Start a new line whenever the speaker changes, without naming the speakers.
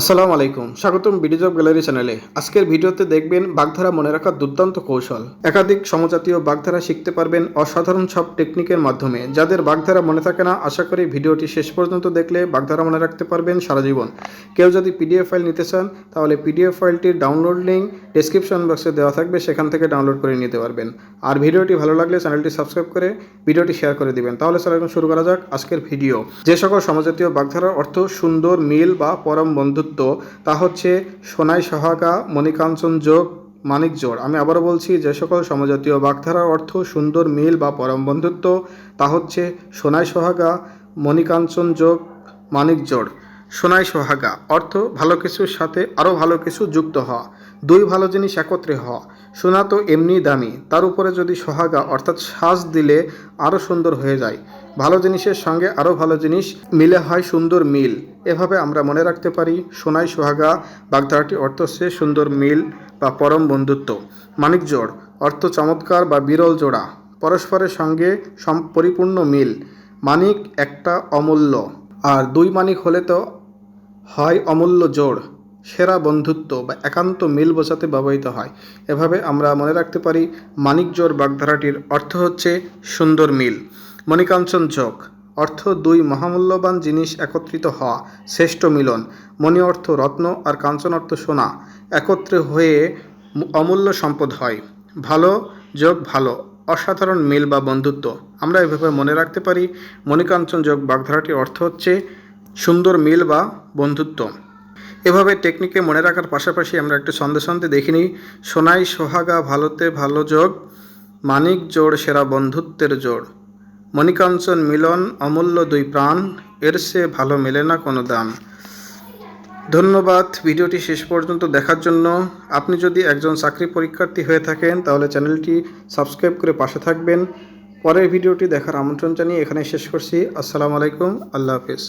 আসসালামু আলাইকুম, স্বাগতম বিডি জব গ্যালারি চ্যানেলে। আজকের ভিডিওতে দেখবেন বাগধারা মনে রাখার দুর্দান্ত কৌশল। একাধিক সমজাতীয় বাগধারা শিখতে পারবেন অসাধারণ সব টেকনিকের মাধ্যমে। যাদের বাগধারা মনে থাকে না, আশা করি ভিডিওটি শেষ পর্যন্ত দেখলে বাগধারা মনে রাখতে পারবেন সারা জীবন। কেউ যদি পিডিএফ ফাইল নিতে চান, তাহলে পিডিএফ ফাইলটির ডাউনলোড লিঙ্ক ডিসক্রিপশন বক্সে দেওয়া থাকবে, সেখান থেকে ডাউনলোড করে নিতে পারবেন। আর ভিডিওটি ভালো লাগলে চ্যানেলটি সাবস্ক্রাইব করে ভিডিওটি শেয়ার করে দিবেন। তাহলে স্যার শুরু করা যাক আজকের ভিডিও। যে সকল সমজাতীয় বাগধারার অর্থ সুন্দর, মিল বা পরম বন্ধুত্ব তা হচ্ছে সোনাই সহাগা, মণিকাঞ্চন যোগ, মানিক জোড়। আমি আবারও বলছি, যে সকল সমজাতীয় বাগধারার অর্থ সুন্দর, মিল বা পরম বন্ধুত্ব, তা হচ্ছে সোনাই সহাগা, মণিকাঞ্চন যোগ, মানিক জোড়। সোনাই সোহাগা, অর্থ, ভালো কিছুর সাথে আরও ভালো কিছু যুক্ত হওয়া, দুই ভালো জিনিস একত্রে হওয়া, সোনা তো এমনি দামি, তার উপরে যদি সোহাগা অর্থাৎ শ্বাস দিলে আরও সুন্দর হয়ে যায়। ভালো জিনিসের সঙ্গে আরও ভালো জিনিস মিলে হয় সুন্দর মিল। এভাবে আমরা মনে রাখতে পারি সোনাই সোহাগা, বাগধারাটি অর্থ হচ্ছে সুন্দর মিল বা পরম বন্ধুত্ব। মানিক জোড়, অর্থ চমৎকার বা বিরল জোড়া, পরস্পরের সঙ্গে পরিপূর্ণ মিল। মানিক একটা অমূল্য। আর দুই মানিক হলে তো হয় অমূল্য জোড়, সেরা বন্ধুত্ব বা একান্ত মিল বোঝাতে ব্যবহৃত হয়। এভাবে আমরা মনে রাখতে পারি, মানিক জোড় বাগধারাটির অর্থ হচ্ছে সুন্দর মিল। মণিকাঞ্চন যোগ অর্থ দুই মহামূল্যবান জিনিস একত্রিত হওয়া, শ্রেষ্ঠ মিলন। মণি অর্থ রত্ন আর কাঞ্চন অর্থ সোনা। একত্রে হয়ে অমূল্য সম্পদ হয়। ভালো, যোগ ভালো, অসাধারণ মিল বা বন্ধুত্ব। আমরা এভাবে মনে রাখতে পারি, মণিকাঞ্চন যোগ বাগধারাটির অর্থ হচ্ছে সুন্দর মিল বা বন্ধুত্ব। এভাবে টেকনিকে মনে রাখার পাশাপাশি আমরা একটু সন্দেহ সন্দেহ দেখে নিই, সোনাই সোহাগা ভালোতে ভালো যোগ, মানিক জোড় সেরা বন্ধুত্বের জোড়। মণিকাঞ্চন মিলন অমূল্য দুই প্রাণ, এর সে ভালো মেলে না কোনো দাম। ধন্যবাদ ভিডিওটি শেষ পর্যন্ত দেখার জন্য। আপনি যদি একজন চাকরি পরীক্ষার্থী হয়ে থাকেন, তাহলে চ্যানেলটি সাবস্ক্রাইব করে পাশে থাকবেন। পরের ভিডিওটি দেখার আমন্ত্রণ জানিয়ে এখানে শেষ করছি। আসসালামু আলাইকুম, আল্লাহ হাফিজ।